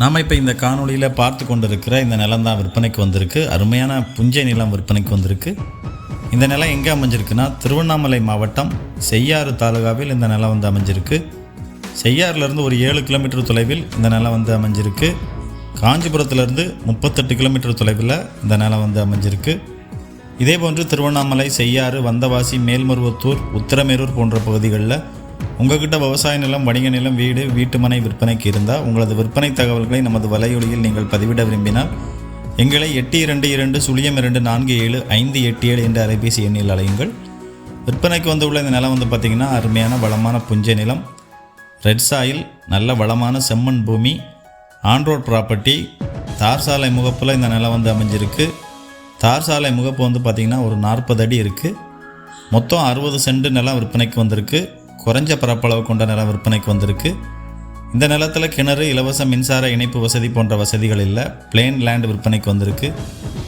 நாம் இப்போ இந்த காணொளியில் பார்த்து கொண்டிருக்கிற இந்த நிலம் தான் விற்பனைக்கு வந்திருக்கு. அருமையான புஞ்சை நிலம் விற்பனைக்கு வந்திருக்கு. இந்த நிலம் எங்கே அமைஞ்சிருக்குன்னா திருவண்ணாமலை மாவட்டம் செய்யாறு தாலுகாவில் இந்த நிலம் வந்து அமைஞ்சிருக்கு. செய்யாறுலேருந்து ஒரு ஏழு கிலோமீட்டர் தொலைவில் இந்த நிலம் வந்து அமைஞ்சிருக்கு. காஞ்சிபுரத்துலேருந்து முப்பத்தெட்டு கிலோமீட்டர் தொலைவில் இந்த நிலம் வந்து அமைஞ்சிருக்கு. இதே போன்று திருவண்ணாமலை செய்யாறு வந்தவாசி மேல்மருவத்தூர் உத்திரமேரூர் போன்ற பகுதிகளில் உங்ககிட்ட விவசாய நிலம் வணிக நிலம் வீடு வீட்டு மனை விற்பனைக்கு இருந்தால் உங்களது விற்பனை தகவல்களை நமது வலையொலியில் நீங்கள் பதிவிட விரும்பினால் எங்களை எட்டு இரண்டு இரண்டு சுழியம் இரண்டு நான்கு ஏழு ஐந்து எட்டு ஏழு என்ற அலைபேசி எண்ணில் அலையுங்கள் விற்பனைக்கு வந்துள்ள இந்த நிலம் வந்து பார்த்திங்கன்னா அருமையான வளமான புஞ்சை நிலம். ரெட் சாயில் நல்ல வளமான செம்மண் பூமி. ஆன்ரோட் ப்ராப்பர்ட்டி தார் சாலை முகப்பில் இந்த நிலம் வந்து அமைஞ்சிருக்கு. தார் சாலை முகப்பு வந்து பார்த்திங்கன்னா ஒரு நாற்பது அடி இருக்குது மொத்தம் அறுபது சென்ட் நிலம் விற்பனைக்கு வந்திருக்கு. குறைஞ்ச பரப்பளவு கொண்ட நிலம் விற்பனைக்கு வந்திருக்கு. இந்த நிலத்தில் கிணறு இலவச மின்சார இணைப்பு வசதி போன்ற வசதிகள் இல்லை. பிளேன் லேண்ட் விற்பனைக்கு வந்திருக்கு.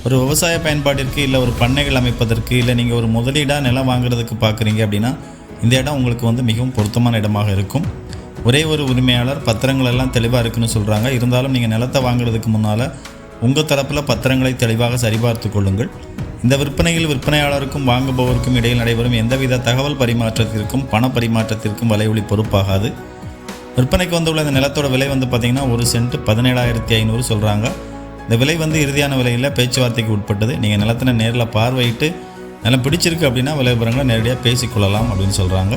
ஒரு விவசாய பயன்பாட்டிற்கு இல்லை ஒரு பண்ணைகள் அமைப்பதற்கு இல்லை நீங்கள் ஒரு முதலீடாக நிலம் வாங்குறதுக்கு பார்க்குறீங்க அப்படின்னா இந்த இடம் உங்களுக்கு வந்து மிகவும் பொருத்தமான இடமாக இருக்கும். ஒரே ஒரு உரிமையாளர் பத்திரங்கள் எல்லாம் தெளிவாக இருக்குன்னு சொல்கிறாங்க இருந்தாலும் நீங்கள் நிலத்தை வாங்குறதுக்கு முன்னால் உங்கள் தரப்பில் பத்திரங்களை தெளிவாக சரிபார்த்து கொள்ளுங்கள். இந்த விற்பனையில் விற்பனையாளருக்கும் வாங்குபவருக்கும் இடையில் நடைபெறும் எந்தவித தகவல் பரிமாற்றத்திற்கும் பண பரிமாற்றத்திற்கும் வலைவழி பொறுப்பாகாது. விற்பனைக்கு வந்துள்ள இந்த நிலத்தோட விலை வந்து பார்த்திங்கன்னா ஒரு சென்ட் பதினேழாயிரத்தி ஐநூறு சொல்கிறாங்க இந்த விலை வந்து இறுதியான விலையில் பேச்சுவார்த்தைக்கு உட்பட்டது. நீங்கள் நிலத்தினை நேரில் பார்வையிட்டு நிலம் பிடிச்சிருக்கு அப்படின்னா விலை விவரங்களை நேரடியாக பேசிக்கொள்ளலாம் அப்படின்னு சொல்கிறாங்க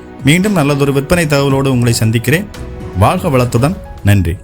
மீண்டும் நல்லதொரு விற்பனை தகவலோடு உங்களை சந்திக்கிறேன். வாழ்க வளத்துடன். நன்றி.